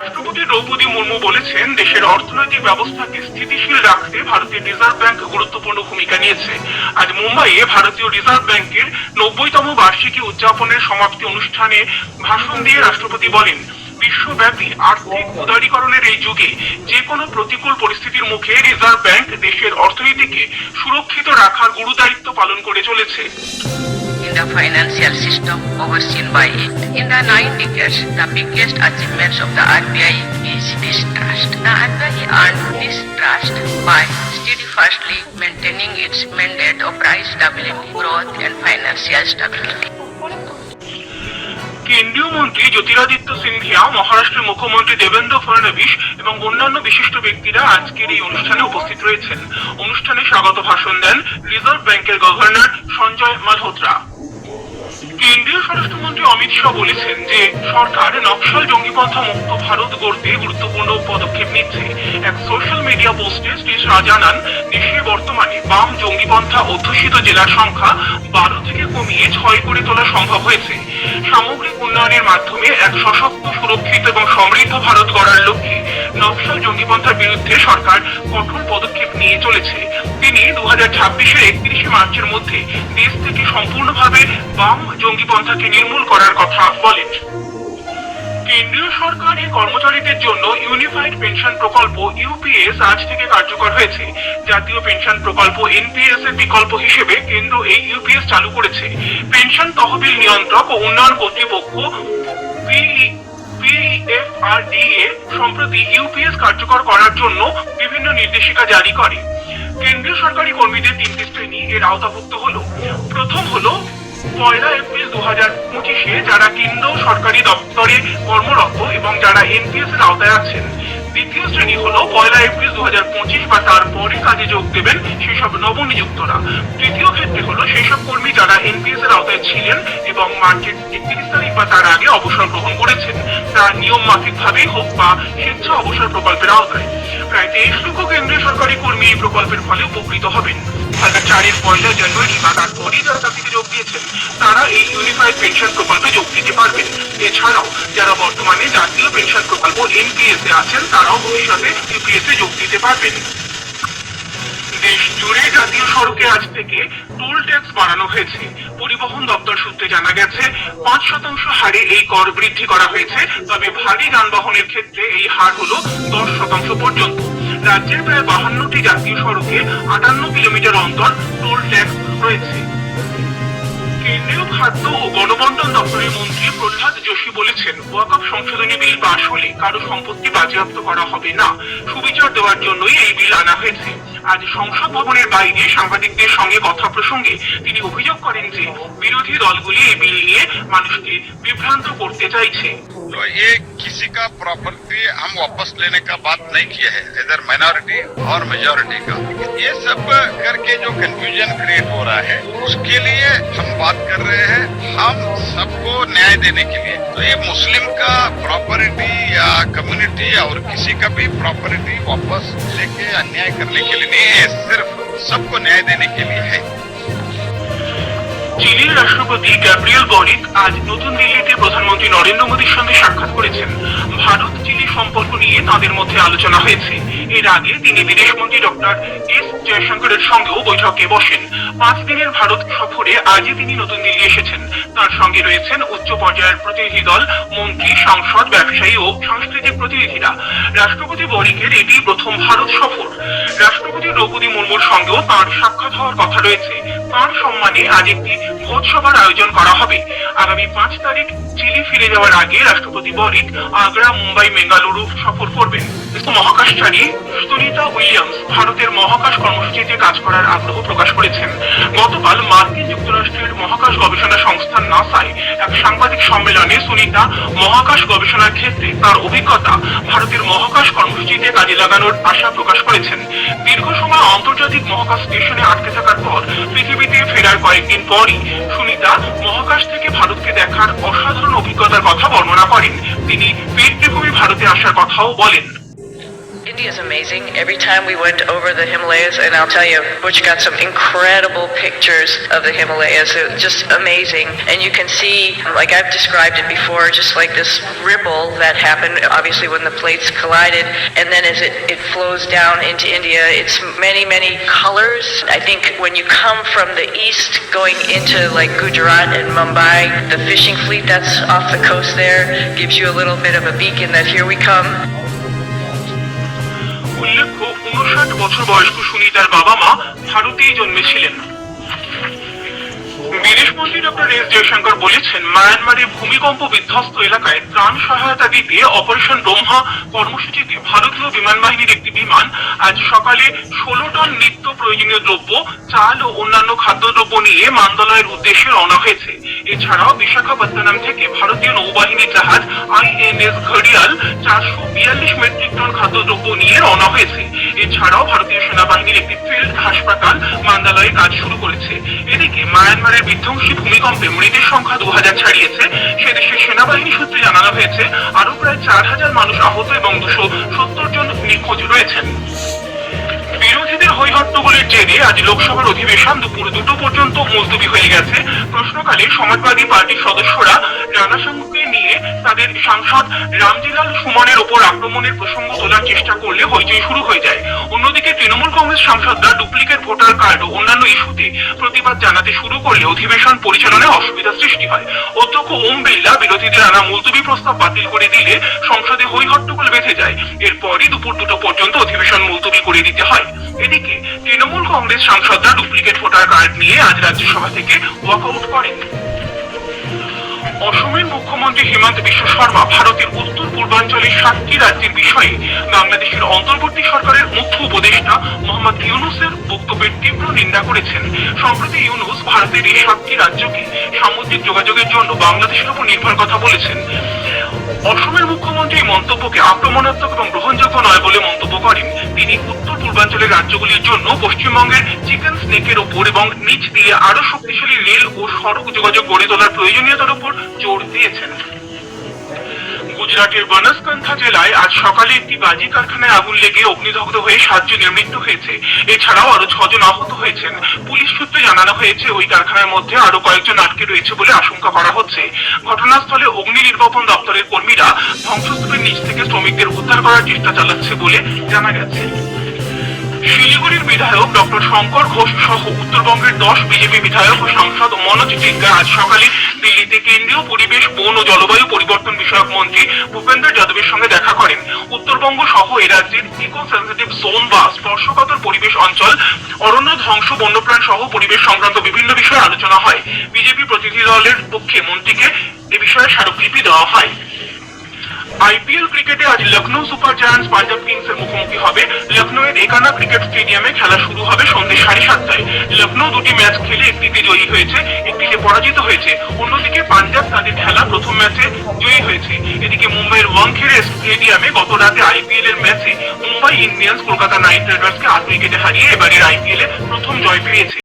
রাষ্ট্রপতি দ্রৌপদী মুর্মু বলেছেন, দেশের অর্থনৈতিক ব্যবস্থাকে স্থিতিশীল রাখতে ভারতীয় রিজার্ভ ব্যাংক গুরুত্বপূর্ণ ভূমিকা নিয়েছে। আজ মুম্বাইয়ে ভারতীয় রিজার্ভ ব্যাংকের নব্বইতম বার্ষিকী উদযাপনের সমাপ্তি অনুষ্ঠানে ভাষণ দিয়ে রাষ্ট্রপতি বলেন, বিশ্বব্যাপী আর্থিক উদারীকরণের এই যুগে যে কোনো প্রতিকূল পরিস্থিতির মুখে রিজার্ভ ব্যাংক দেশের অর্থনীতিকে সুরক্ষিত রাখার গুরুদায়িত্ব পালন করে চলেছে। In the financial system overseen by it. In the nine decades, the biggest achievements of the RBI is this trust. The RBI earned this trust by steadfastly maintaining its mandate of price stability, growth and financial stability. কেন্দ্রীয় মন্ত্রী জ্যোতিরাদিত্য সিন্ধিয়া মহারাষ্ট্রের মুখ্যমন্ত্রী দেবেন্দ্র ফডণবীশ এবং অন্যান্য বিশিষ্ট ব্যক্তিরা আজকের এই অনুষ্ঠানে উপস্থিত রয়েছেন অনুষ্ঠানে স্বাগত ভাষণ দেন রিজার্ভ ব্যাংকের গভর্নর সঞ্জয় মালহোত্রা কেন্দ্রীয় স্বরাষ্ট্রমন্ত্রী অমিত শাহ বলেছেন যে সরকার নকশাল জঙ্গিপন্থা মুক্ত ভারত গড়তে গুরুত্বপূর্ণ পদক্ষেপ নিচ্ছে। এক সোশ্যাল মিডিয়া পোস্টে শ্রী শাহ জানান দেশে বর্তমানে বাম জঙ্গিপন্থা অধ্যুষিত জেলার সংখ্যা বারো থেকে কমিয়ে ছয় করে তোলা সম্ভব হয়েছে। সামগ্রিক উন্নয়নের মাধ্যমে এক সশক্ত, সুরক্ষিত এবং সমৃদ্ধ ভারত গড়ার লক্ষ্যে নকশাল জঙ্গিপন্থার বিরুদ্ধে সরকার কঠোর পদক্ষেপ নিয়ে চলেছে। তিনি দু হাজার ছাব্বিশের একত্রিশে মার্চের মধ্যে দেশ থেকে সম্পূর্ণভাবে বাম জঙ্গিপন্থাকে নির্মূল করার কথা বলেন। কেন্দ্রীয় সরকারি কর্মচারীদের জন্য ইউনিফাইড পেনশন প্রকল্প ইউপিএস আজ থেকে কার্যকর হয়েছে। জাতীয় পেনশন প্রকল্প এনপিএস এর বিকল্প হিসেবে কেন্দ্র এই ইউপিএস চালু করেছে। পেনশন তহবিল নিয়ন্ত্রক ও উন্নয়ন কর্তৃপক্ষ পিএফআরডিএ সম্প্রতি ইউপিএস কার্যকর করার জন্য বিভিন্ন নির্দেশিকা জারি করে। কেন্দ্রীয় সরকারি কর্মীদের তিনটি শ্রেণি এর আওতাভুক্ত হলো। প্রথম হলো পয়লা এপ্রিল দু হাজার পঁচিশে যারা কেন্দ্র সরকারি দপ্তরে কর্মরত এবং যারা এনপিএস এর আওতায় আছেন, দ্বিতীয় শ্রেণি হলো পয়লা এপ্রিল দু হাজার পঁচিশ বা তারপরে কাজে যোগ দেবেন সেসব নবনিযুক্তরা। তৃতীয় ক্ষেত্রে হলো সেই সব কর্মী যারা এনপিএস এর আওতায় ছিলেন এবং মার্চের একত্রিশ তারিখ বা তার আগে অবসর গ্রহণ করেছেন তা নিয়ম মাফিক ভাবেই হোক বা স্বেচ্ছা অবসর প্রকল্পের আওতায়। প্রায় তেইশ লক্ষ কেন্দ্রীয় সরকারি কর্মী এই প্রকল্পের ফলে উপকৃত হবেন। চারের পয়লা জানুয়ারি বা তার পরে যারা চাকরিতে যোগ দিয়েছেন, তারা এই ইউনিফাইড পেনশন প্রকল্পে যোগ দিতে পারবেন। এছাড়াও যারা বর্তমানে জাতীয় পেনশন প্রকল্প এনপিএস এ আছেন, তারাও ভবিষ্যতে ইউপিএস এ যোগ দিতে পারবেন। দেশ জুড়ে জাতীয় সড়কে আজ থেকে টোল ট্যাক্স বাড়ানো হয়েছে। পরিবহন দপ্তর সূত্রে জানা গেছে, পাঁচ শতাংশ হারে এই কর বৃদ্ধি করা হয়েছে, তবে ভারী যানবাহনের ক্ষেত্রে এই হার হল দশ শতাংশ পর্যন্ত। রাজ্যের প্রায় বাহান্নটি জাতীয় সড়কে আটান্ন কিলোমিটার অন্তর টোল ট্যাক্স রয়েছে। খাদ্য ও গণবন্টন দপ্তরের মন্ত্রী প্রহ্লাদ যোশী বলেছেন ওয়াকফ সংশোধনী বিল পাশ হলে কারো সম্পত্তি বাজেয়াপ্ত করা হবে না সুবিচার দেওয়ার জন্যই এই বিল আনা হয়েছে আজ সংসদ ভবনের বাইরে সাংবাদিকদের সঙ্গে কথা প্রসঙ্গে তিনি অভিযোগ করেন যে বিরোধী দলগুলি এই বিল নিয়ে মানুষকে বিভ্রান্ত করতে চাইছে तो ये किसी का प्रॉपर्टी हम वापस लेने का बात नहीं किया है इधर माइनॉरिटी और मेजोरिटी का ये सब करके जो कंफ्यूजन क्रिएट हो रहा है उसके लिए हम बात कर रहे हैं हम सबको न्याय देने के लिए। तो ये मुस्लिम का प्रॉपर्टी या कम्युनिटी और किसी का भी प्रॉपर्टी वापस लेके अन्याय करने के लिए नहीं है सिर्फ़ सबको न्याय देने के लिए है। চিলির রাষ্ট্রপতি গ্যাব্রিয়েল বরিক আজ নতুন দিল্লিতে প্রধানমন্ত্রী নরেন্দ্র মোদীর সঙ্গে সাক্ষাৎ করেছেন। ভারত চিলি সম্পর্ক নিয়ে তাদের মধ্যে আলোচনা হয়েছে। এর আগে তিনি বিদেশমন্ত্রী ডক্টর এস জয়শঙ্করের সঙ্গেও বৈঠকে বসেন। পাঁচ দিনের ভারত সফরে আজই তিনি নতুন দিল্লি এসেছেন। তার সঙ্গে রয়েছেন উচ্চ পর্যায়ের প্রতিনিধি দল, মন্ত্রী, সাংসদ, ব্যবসায়ী ও সাংস্কৃতিক প্রতিনিধিরা। রাষ্ট্রপতি বরিকের এটি প্রথম ভারত সফর। রাষ্ট্রপতি দ্রৌপদী মুর্মুর সঙ্গেও তাঁর সাক্ষাৎ হওয়ার কথা রয়েছে। তার সম্মানে আজ একটি ভোজসভার আয়োজন করা হবে। আগামী পাঁচ তারিখ চিলি ফিরে যাওয়ার আগে রাষ্ট্রপতি বরিক আগ্রা, মুম্বাই, বেঙ্গালুরু সফর করবেন। মহাকাশচারী সুনিতা উইলিয়ামস ভারতের মহাকাশ কর্মসূচিতে কাজ করার আগ্রহ প্রকাশ করেছেন। গতকাল মার্কিন যুক্তরাষ্ট্রের মহাকাশ গবেষণা সংস্থা নাসায় এক সাংবাদিক সম্মেলনে সুনিতা মহাকাশ গবেষণার ক্ষেত্রে তার অভিজ্ঞতা ভারতের মহাকাশ কর্মসূচিতে কাজে লাগানোর আশা প্রকাশ করেছেন। দীর্ঘ সময় আন্তর্জাতিক মহাকাশ স্টেশনে আটকে থাকার পর পৃথিবীতে ফেরার কয়েকদিন পরই সুনিতা মহাকাশ থেকে ভারতকে দেখার অসাধারণ অভিজ্ঞতার কথা বর্ণনা করেন। তিনি পেট ভূমি ভারতে আসার কথাও বলেন। Is amazing. Every time we went over the Himalayas, and I'll tell you, Butch got some incredible pictures of the Himalayas. It was just amazing. And you can see, like I've described it before, just like this ripple that happened, obviously, when the plates collided. And then as it, it flows down into India, it's many, many colors. I think when you come from the east going into like Gujarat and Mumbai, the fishing fleet that's off the coast there gives you a little bit of a beacon that here we come. উল্লেখ্য উনষাট বছর বয়স্ক সুনিতার বাবা মা ভারতেই জন্মেছিলেন। বিদেশমন্ত্রী doctor S Jaishankar বলেছেন, মায়ানমারের ভূমিকম্প বিধ্বস্ত এলাকায় ত্রাণ সহায়তা দিতে অপারেশন ব্রহ্মা কর্মসূচিতে ভারতীয় বিমান বাহিনীর একটি বিমান আজ সকালে ষোলো টন নিত্য প্রয়োজনীয় দ্রব্য, চাল ও অন্যান্য খাদ্যদ্রব্য নিয়ে মান্দালয়ের উদ্দেশ্যে রওনা হয়েছে। এছাড়াও বিশাখাপত্তনম থেকে ভারতীয় নৌবাহিনীর জাহাজ আইএনএস ঘড়িয়াল চারশো এছাড়াও ভারতীয় সেনাবাহিনীর একটি ফিল্ড হাসপাতাল মান্দালয়ে কাজ শুরু করেছে। এদিকে মায়ানমারের বিধ্বংসী ভূমিকম্পে মৃতের সংখ্যা দু হাজার ছাড়িয়েছে। সে দেশের সেনাবাহিনী সূত্রে জানানো হয়েছে আরও প্রায় চার হাজার মানুষ আহত এবং দুশো সত্তর জন নিখোঁজ রয়েছেন। বিরোধীদের হৈহট্টগোলের জেরে আজ লোকসভার অধিবেশন দুপুর দুটো পর্যন্ত মুলতবি হয়ে গেছে। প্রশ্নকালে সমাজবাদী পার্টির সদস্যরা রানাসাঙ্গুকে নিয়ে তাদের সাংসদ রামজিলাল সুমনের ওপর আক্রমণের প্রসঙ্গ তোলার চেষ্টা করলে হইচই শুরু হয়ে যায়। কংগ্রেস সাংসদরা ডুপ্লিকেট ভোটার কার্ড ও অন্যান্য ইস্যুতে প্রতিবাদ জানাতে শুরু করলে অধিবেশন পরিচালনায় অসুবিধা সৃষ্টি হয়। অধ্যক্ষ ওম বিড়লা বিরোধীদের আনা মুলতবি প্রস্তাব বাতিল করে দিলে সংসদে হৈহট্টগোল বেঁধে যায়। এরপরই দুপুর দুটো পর্যন্ত অধিবেশন মুলতবি করে দিতে হয়। এদিকে তৃণমূল কংগ্রেস সাংসদরা ডুপ্লিকেট ভোটার কার্ড নিয়ে আজ রাজ্যসভা থেকে ওয়াকআউট করেন। অসমের মুখ্যমন্ত্রী হিমন্ত বিশ্ব শর্মা ভারতের উত্তর পূর্বাঞ্চলের সাতটি রাজ্যের বিষয়ে বাংলাদেশের অন্তর্বর্তী সরকারের মুখ্য উপদেষ্টা মোহাম্মদ ইউনুসের বক্তব্যের তীব্র নিন্দা করেছেন। সম্প্রতি ইউনুস ভারতের এই সাতটি রাজ্যকে সামুদ্রিক যোগাযোগের জন্য বাংলাদেশের উপর নির্ভর কথা বলেছেন। অসমের মুখ্যমন্ত্রী মন্তব্যকে আক্রমণাত্মক এবং গ্রহণযোগ্য নয় বলে মন্তব্য করেন। তিনি উত্তর পূর্বাঞ্চলের রাজ্যগুলির জন্য পশ্চিমবঙ্গের চিকেন স্নেকের ওপর এবং নিচ দিয়ে আরও শক্তিশালী রেল ও সড়ক যোগাযোগ গড়ে তোলার প্রয়োজনীয়তার উপর জোর দিয়েছেন। গুজরাটের বনাসকান্থা জেলায় আজ সকালে একটি বাজি কারখানায় আগুন লেগে অগ্নিদগ্ধ হয়ে সাতজনের মৃত্যু হয়েছে। এছাড়াও আরও ছজন আহত হয়েছেন। পুলিশ সূত্রে জানানো হয়েছে, ওই কারখানার মধ্যে আরও কয়েকজন আটকে রয়েছে বলে আশঙ্কা করা হচ্ছে। ঘটনাস্থলে অগ্নি নির্বাপন দপ্তরের কর্মীরা ধ্বংসস্তূপের নিচ থেকে শ্রমিকদের উদ্ধার করার চেষ্টা চালাচ্ছে বলে জানা গেছে। শিলিগুড়ির বিধায়ক ডক্টর শঙ্কর ঘোষ সহ উত্তরবঙ্গের দশ বিজেপি বিধায়ক ও সাংসদ মনোজ টিগ্গা আজ সকালে দিল্লিতে কেন্দ্রীয় পরিবেশ, বন ও জলবায়ু পরিবর্তন বিষয়ক মন্ত্রী ভূপেন্দ্র যাদবের সঙ্গে দেখা করেন। উত্তরবঙ্গ সহ এ রাজ্যের ইকো সেন্সিটিভ জোন বা স্পর্শকাতর পরিবেশ অঞ্চল, অরণ্য ধ্বংস, বন্যপ্রাণ সহ পরিবেশ সংক্রান্ত বিভিন্ন বিষয়ে আলোচনা হয়। বিজেপি প্রতিনিধি দলের পক্ষে মন্ত্রীকে এ বিষয়ে স্মারকলিপি দেওয়া হয়। আইপিএল ক্রিকেটে আজ Lucknow Super Giants Punjab Kings এর মুখোমুখি হবে। লখনৌয়ের একানা ক্রিকেট স্টেডিয়ামে খেলা শুরু হবে সন্ধ্যে সাড়ে সাতটায়। লখনৌ দুটি ম্যাচ খেলে একটিতে জয়ী হয়েছে, একটিতে পরাজিত হয়েছে। অন্যদিকে পাঞ্জাব তাদের খেলা প্রথম ম্যাচে জয়ী হয়েছে। এদিকে মুম্বাইয়ের ওয়াংখেড়ে স্টেডিয়ামে গত রাতে আইপিএল এর ম্যাচে মুম্বাই ইন্ডিয়ান্স কলকাতা নাইট রাইডার্সকে আট উইকেটে হারিয়ে এবারের আইপিএল এ প্রথম জয় পেয়েছে।